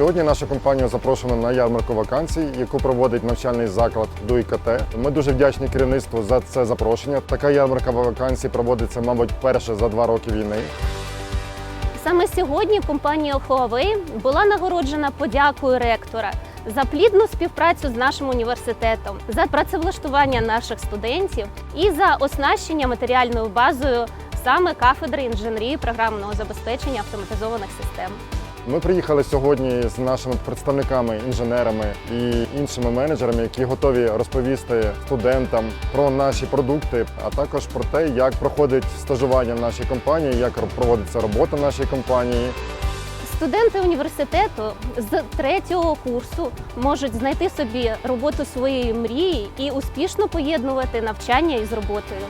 Сьогодні нашу компанію запрошено на ярмарку вакансій, яку проводить навчальний заклад ДУІКТ. Ми дуже вдячні керівництву за це запрошення. Така ярмарка вакансій проводиться, мабуть, вперше за два роки війни. Саме сьогодні компанія Huawei була нагороджена подякою ректора за плідну співпрацю з нашим університетом, за працевлаштування наших студентів і за оснащення матеріальною базою саме кафедри інженерії програмного забезпечення автоматизованих систем. Ми приїхали сьогодні з нашими представниками, інженерами і іншими менеджерами, які готові розповісти студентам про наші продукти, а також про те, як проходить стажування в нашій компанії, як проводиться робота в нашій компанії. Студенти університету з третього курсу можуть знайти собі роботу своєї мрії і успішно поєднувати навчання із роботою.